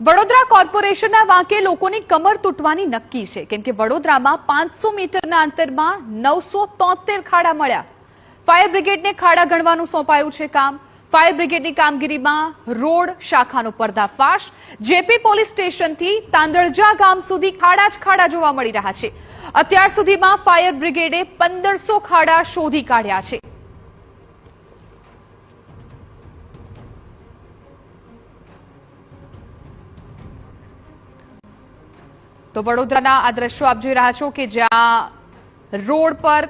વડોદરા કોર્પોરેશનના વાંકે લોકોની કમર તૂટવાની નક્કી છે. કેમ કે વડોદરામાં પાંચસો મીટરના અંતરમાં નવસો તોતેર ખાડા મળ્યા. ફાયર બ્રિગેડને ખાડા ગણવાનું સોંપાયું છે કામ. ફાયર બ્રિગેડની કામગીરીમાં રોડ શાખાનો પર્દાફાશ. જેપી પોલીસ સ્ટેશનથી તાંદળજા ગામ સુધી ખાડા જ ખાડા જોવા મળી રહ્યા છે. અત્યાર સુધીમાં ફાયર બ્રિગેડે પંદરસો ખાડા શોધી કાઢ્યા છે. તો વડોદરાના આ દ્રશ્યો આપ જોઈ રહ્યા છો કે જ્યાં રોડ પર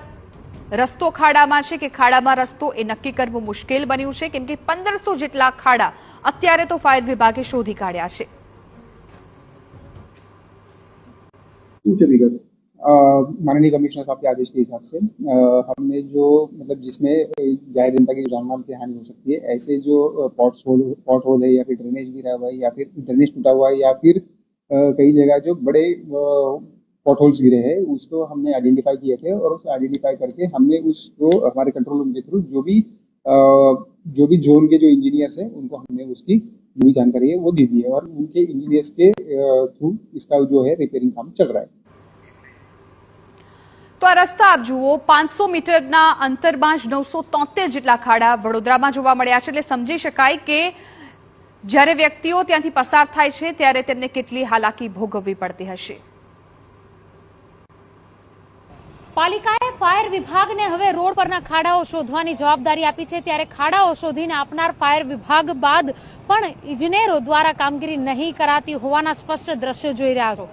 રસ્તો ખાડામાં છે કે ખાડામાં રસ્તો એ નક્કી કરવું મુશ્કેલ બન્યું છે કેમ કે પંદરસો જેટલા ખાડા અત્યારે તો ફાયર વિભાગે શોધી કાઢ્યા છે पूछ विगत अ, माननीय कमिश्नर साहब के आदेश के हिसाब से अ, हमने जो मतलब जिसमें अ, जाहिर जनता की जान माल की हानि हो सकती है ऐसे जो पॉट्स होल पॉट होल है या फिर ड्रेनेज गिरा हुआ है या फिर ड्रेनेज टूटा हुआ है या फिर अ, कई जगह जो बड़े पॉट होल्स गिरे हैं उसको हमने आइडेंटिफाई किए थे और उसे आइडेंटिफाई करके हमने उसको हमारे कंट्रोल रूम के थ्रू जो भी अ, जो भी जोन के जो इंजीनियर्स हैं उनको हमने उसकी जो भी जानकारी है वो दे दी है और उनके इंजीनियर्स के थ्रू इसका जो है रिपेयरिंग काम चल रहा है તો આ રસ્તા આપ જુઓ પાંચસો મીટરના અંતરમાં જ નવસો તોતેર જેટલા ખાડા વડોદરામાં જોવા મળ્યા છે એટલે સમજી શકાય કે જ્યારે વ્યક્તિઓ ત્યાંથી પસાર થાય છે, ત્યારે તેમને કેટલી હાલાકી ભોગવવી પડતી હશે? પાલિકાએ ફાયર વિભાગને હવે રોડ પરના ખાડાઓ શોધવાની જવાબદારી આપી છે. ત્યારે ખાડાઓ શોધીને આપનાર ફાયર વિભાગ બાદ પણ ઇજનેરો દ્વારા કામગીરી નહીં કરાતી હોવાના સ્પષ્ટ દ્રશ્યો જોઈ રહ્યા છો.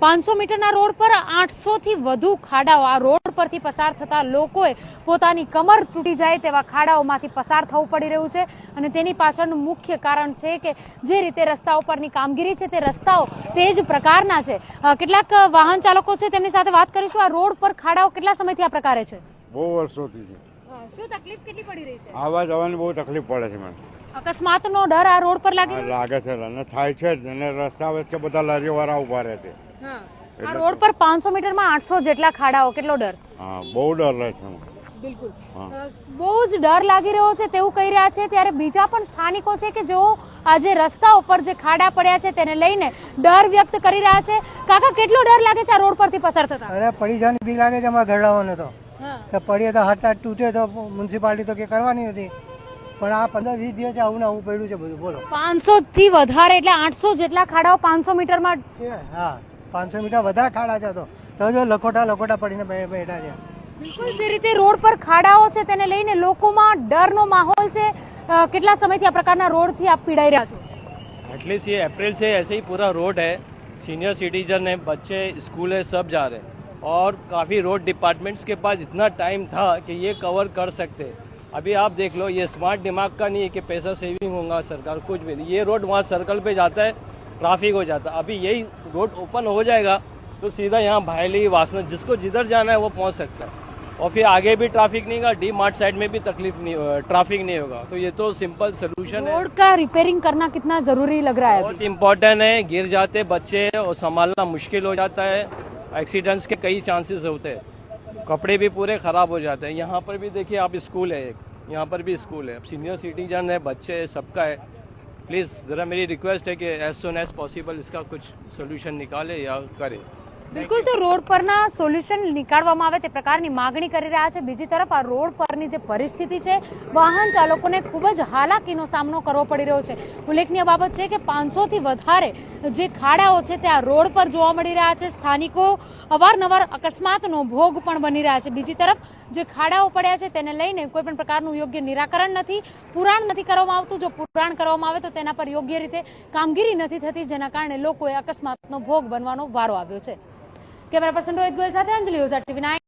પાંચસો મીટરના રોડ પર આઠસો થી વધુ ખાડાઓ આ રોડ પરથી પસાર થતા લોકોએ પોતાની કમર તૂટી જાય તેવા ખાડાઓમાંથી પસાર થવું પડી રહ્યું છે. અને તેની પાછળનું મુખ્ય કારણ છે કે જે રીતે રસ્તાઓ પરની કામગીરી છે તે રસ્તાઓ તે જ પ્રકારના છે. કેટલાક વાહન ચાલકો છે તેમની સાથે વાત કરીશું. આ રોડ પર ખાડાઓ કેટલા સમયથી આ પ્રકારે છે? બહુ વર્ષોથી છે. શું તકલીફ કેટલી પડી રહી છે? આવા જવાની બહુ તકલીફ પડે છે મને. અકસ્માતનો ડર આ રોડ પર લાગે લાગે છે. અને થાય છે અને રસ્તા વચ્ચે બધા લારીઓવાળા ઊભા રહે છે. આ રોડ પર પાંચસો મીટરમાં આઠસો જેટલા ખાડાઓ કેટલો ડર? હા બહુ ડર રહે છે બિલકુલ. બહુ જ ડર લાગી રહ્યો છે તેવું કહી રહ્યા છે. ત્યારે બીજા પણ સ્થાનિકો છે કે જેઓ આજે રસ્તા ઉપર જે ખાડા પડ્યા છે તેને લઈને ડર વ્યક્ત કરી રહ્યા છે. કાકા કેટલો ડર લાગે છે આ રોડ પરથી પસાર થતા? અરે પડી જવાની બીક લાગે છે અમારા ઘરડાઓને તો. કે પડીએ તો હાથ હાથ તૂટે તો મ્યુનિસિપાલિટી તો કે કરવાની નથી. પણ આ પંદર વીસ દિવસ આવું ને આવું પડ્યું છે બધું. બોલો. પાંચસો થી વધારે એટલે આઠસો જેટલા ખાડાઓ પાંચસો મીટરમાં? હા. પાંચસો મીટર વધારે ખાડા છે તો તો જો લખોટા લખોટા પડીને બે- બેઠા છે બિલકુલ જે રીતે રોડ પર ખાડાઓ છે તેને લઈને લોકોમાં ડરનો માહોલ છે અ, કેટલા સમયથી આ પ્રકારના રોડથી આપ પીડાઈ રહ્યા છો एटलीस्ट ये अप्रैल से ऐसे ही पूरा रोड है सीनियर सिटीजन है बच्चे स्कूल है सब जा रहे हैं और काफ़ी रोड डिपार्टमेंट्स के पास इतना टाइम था कि ये कवर कर सकते अभी आप देख लो ये स्मार्ट दिमाग का नहीं है कि पैसा सेविंग होगा सरकार कुछ भी नहीं ये रोड वहाँ सर्कल पे जाता है ट्रैफ़िक हो जाता। है अभी यही रोड ओपन हो जाएगा तो सीधा यहाँ भाईली वासना जिसको जिधर जाना है वो पहुँच सकता है। और फिर आगे भी ट्रैफ़िक नहीं होगा डी मार्ट साइड में भी तकलीफ़ नहीं ट्रैफ़िक नहीं होगा। तो ये तो सिंपल सोल्यूशन है। रोड का रिपेयरिंग करना कितना ज़रूरी लग रहा है बहुत इम्पोर्टेंट है गिर जाते बच्चे और संभालना मुश्किल हो जाता है। एक्सीडेंट्स के कई चांसेस होते हैं। कपड़े भी पूरे खराब हो जाते हैं। यहाँ पर भी देखिए आप स्कूल है एक। यहाँ पर भी स्कूल है। सीनियर सिटीजन है बच्चे है सबका है। प्लीज़ ज़रा मेरी रिक्वेस्ट है कि एज सुन एज पॉसिबल इसका कुछ सोल्यूशन निकाले या करे બિલકુલ, તો રોડ પરના સોલ્યુશન નીકાળવામાં આવે તે પ્રકારની માગણી કરી રહ્યા છે. બીજી તરફ આ રોડ પરની જે પરિસ્થિતિ છે, વાહન ચાલકોને ખૂબ જ હાલાકીનો સામનો કરવો પડી રહ્યો છે. ઉલ્લેખનીય બાબત છે કે પાંચસો થી વધારે જે ખાડાઓ છે તે આ રોડ પર જોવા મળી રહ્યા છે. સ્થાનિકો અવારનવાર અકસ્માતનો ભોગ પણ બની રહ્યા છે. બીજી તરફ જે ખાડાઓ પડ્યા છે તેને લઈને કોઈ પણ પ્રકારનું યોગ્ય નિરાકરણ નથી, પુરાણ નથી કરવામાં આવતું. જો પુરાણ કરવામાં આવે તો તેના પર યોગ્ય રીતે કામગીરી નથી થતી, જેના કારણે લોકોએ અકસ્માતનો ભોગ બનવાનો વારો આવ્યો છે. કેમેરા પર્સન રોહિત ગોયલ સાથે અંજલિ ઓઝા ટીવી નાઇન